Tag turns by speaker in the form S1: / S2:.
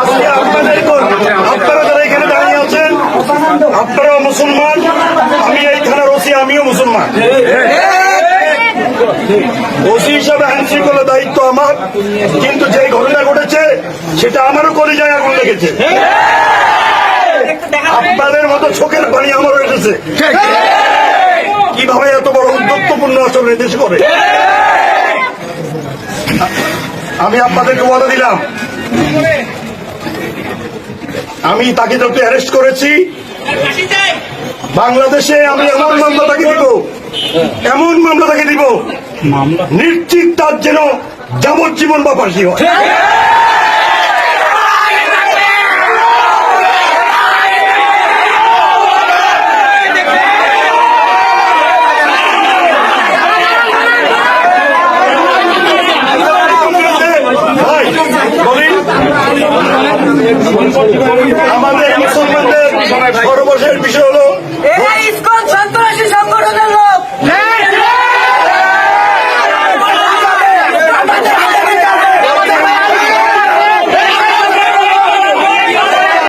S1: আজকে আপনাদের আপনারা যারা এখানে দাঁড়িয়ে আছেন আপনারা মুসলমান, আমি এই থানার ওসি, আমিও মুসলমান। ওসি হিসাবে আইনশৃঙ্খলা দায়িত্ব আমার, কিন্তু যে ঘটনা ঘটেছে, সেটা আমারও করে যায় আগুন লেগেছে। আপনাদের মতো চোখের পানি আমারও এসেছে। কীভাবে এত বড় উদ্যোক্তপূর্ণ আচরণ দেশ করে? আমি আপনাদেরকে ওয়াদা দিলাম আমি তাকে তো অ্যারেস্ট করেছি। বাংলাদেশে আমি এমন মামলা তাকে দিব এমন মামলা তাকে দিব নিশ্চিত তার যেন যাবজ্জীবন বা ফাঁসি হয়। 我们包机包了